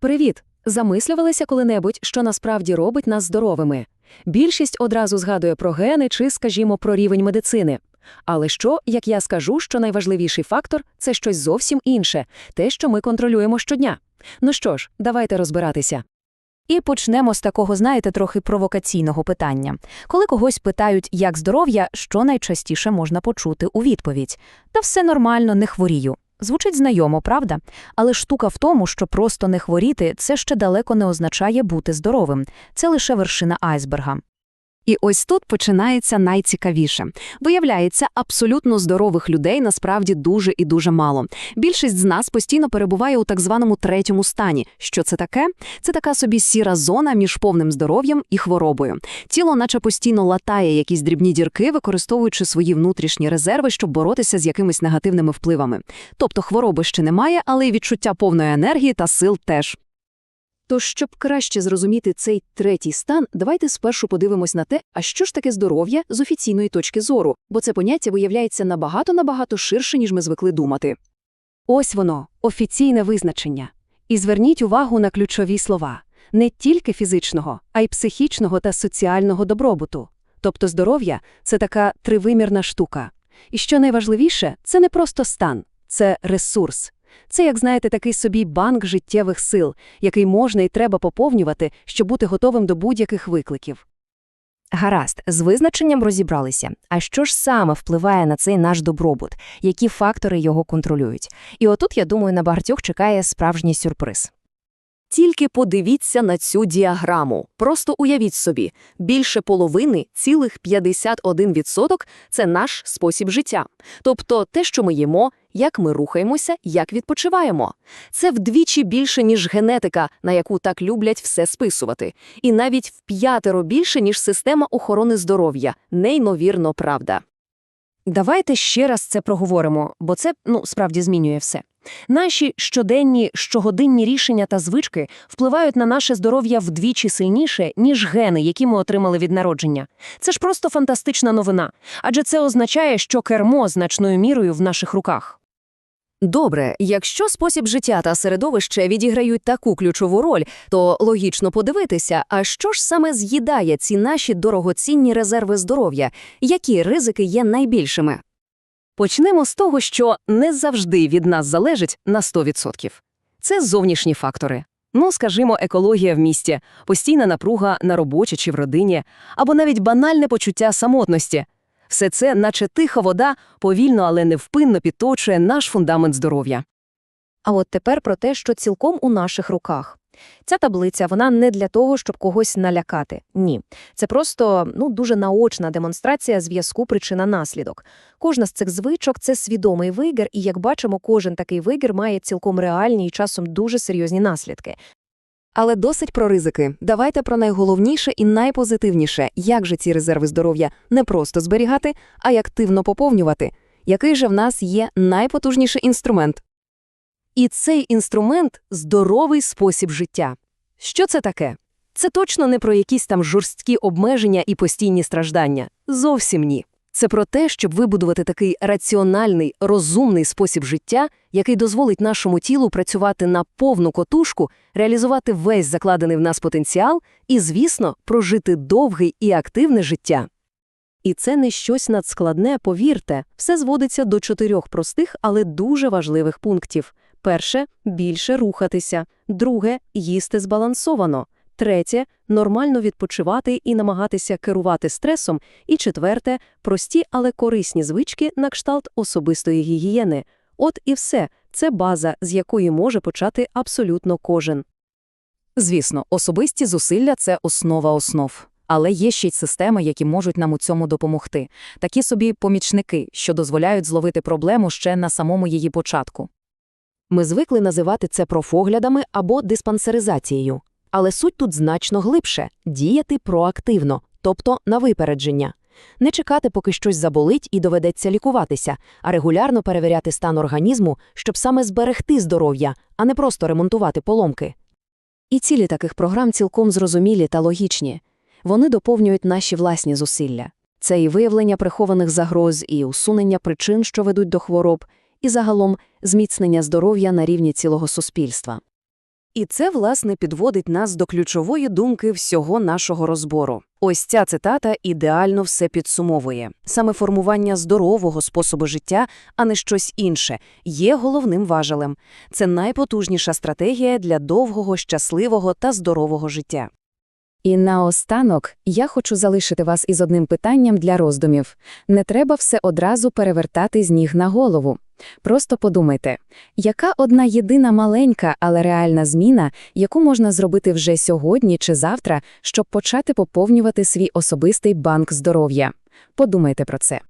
Привіт! Замислювалися коли-небудь, що насправді робить нас здоровими? Більшість одразу згадує про гени чи, скажімо, про рівень медицини. Але що, як я скажу, що найважливіший фактор це щось зовсім інше, те, що ми контролюємо щодня. Ну що ж, давайте розбиратися. І почнемо з такого, знаєте, трохи провокаційного питання. Коли когось питають, як здоров'я, що найчастіше можна почути у відповідь? Та все нормально, не хворію. Звучить знайомо, правда? Але штука в тому, що просто не хворіти – це ще далеко не означає бути здоровим. Це лише вершина айсберга. І ось тут починається найцікавіше. Виявляється, абсолютно здорових людей насправді дуже і дуже мало. Більшість з нас постійно перебуває у так званому третьому стані. Що це таке? Це така собі сіра зона між повним здоров'ям і хворобою. Тіло, наче постійно латає якісь дрібні дірки, використовуючи свої внутрішні резерви, щоб боротися з якимись негативними впливами. Тобто хвороби ще немає, але й відчуття повної енергії та сил теж. Тож, щоб краще зрозуміти цей третій стан, давайте спершу подивимось на те, а що ж таке здоров'я з офіційної точки зору, бо це поняття виявляється набагато-набагато ширше, ніж ми звикли думати. Ось воно, офіційне визначення. І зверніть увагу на ключові слова – не тільки фізичного, а й психічного та соціального добробуту. Тобто здоров'я – це така тривимірна штука. І що найважливіше, це не просто стан, це ресурс. Це, як знаєте, такий собі банк життєвих сил, який можна і треба поповнювати, щоб бути готовим до будь-яких викликів. Гаразд, з визначенням розібралися. А що ж саме впливає на цей наш добробут? Які фактори його контролюють? І отут, я думаю, на багатьох чекає справжній сюрприз. Тільки подивіться на цю діаграму. Просто уявіть собі, більше половини, цілих 51% – це наш спосіб життя. Тобто те, що ми їмо, як ми рухаємося, як відпочиваємо. Це вдвічі більше, ніж генетика, на яку так люблять все списувати. І навіть в п'ятеро більше, ніж система охорони здоров'я. Неймовірно правда. Давайте ще раз це проговоримо, бо це, ну, справді змінює все. Наші щоденні, щогодинні рішення та звички впливають на наше здоров'я вдвічі сильніше, ніж гени, які ми отримали від народження. Це ж просто фантастична новина, адже це означає, що кермо значною мірою в наших руках. Добре, якщо спосіб життя та середовище відіграють таку ключову роль, то логічно подивитися, а що ж саме з'їдає ці наші дорогоцінні резерви здоров'я, які ризики є найбільшими? Почнемо з того, що не завжди від нас залежить на 100%. Це зовнішні фактори. Ну, скажімо, екологія в місті, постійна напруга на роботі чи в родині, або навіть банальне почуття самотності. Все це, наче тиха вода, повільно, але невпинно підточує наш фундамент здоров'я. А от тепер про те, що цілком у наших руках. Ця таблиця вона не для того, щоб когось налякати. Ні. Це просто ну, дуже наочна демонстрація зв'язку причина-наслідок. Кожна з цих звичок це свідомий вигір, і, як бачимо, кожен такий вигір має цілком реальні і часом дуже серйозні наслідки. Але досить про ризики. Давайте про найголовніше і найпозитивніше, як же ці резерви здоров'я не просто зберігати, а й активно поповнювати. Який же в нас є найпотужніший інструмент? І цей інструмент здоровий спосіб життя. Що це таке? Це точно не про якісь там жорсткі обмеження і постійні страждання. Зовсім ні. Це про те, щоб вибудувати такий раціональний, розумний спосіб життя, який дозволить нашому тілу працювати на повну котушку, реалізувати весь закладений в нас потенціал і, звісно, прожити довге і активне життя. І це не щось надскладне, повірте, все зводиться до чотирьох простих, але дуже важливих пунктів. Перше більше рухатися, друге їсти збалансовано, третє нормально відпочивати і намагатися керувати стресом, і четверте прості, але корисні звички на кшталт особистої гігієни. От і все це база, з якої може почати абсолютно кожен. Звісно, особисті зусилля це основа основ. Але є ще й системи, які можуть нам у цьому допомогти. Такі собі помічники, що дозволяють зловити проблему ще на самому її початку. Ми звикли називати це профоглядами або диспансеризацією. Але суть тут значно глибше – діяти проактивно, тобто на випередження. Не чекати, поки щось заболить і доведеться лікуватися, а регулярно перевіряти стан організму, щоб саме зберегти здоров'я, а не просто ремонтувати поломки. І цілі таких програм цілком зрозумілі та логічні. Вони доповнюють наші власні зусилля. Це і виявлення прихованих загроз, і усунення причин, що ведуть до хвороб, і загалом зміцнення здоров'я на рівні цілого суспільства. І це, власне, підводить нас до ключової думки всього нашого розбору. Ось ця цитата ідеально все підсумовує. Саме формування здорового способу життя, а не щось інше, є головним важелем. Це найпотужніша стратегія для довгого, щасливого та здорового життя. І наостанок я хочу залишити вас із одним питанням для роздумів. Не треба все одразу перевертати з ніг на голову. Просто подумайте, яка одна єдина маленька, але реальна зміна, яку можна зробити вже сьогодні чи завтра, щоб почати поповнювати свій особистий банк здоров'я? Подумайте про це.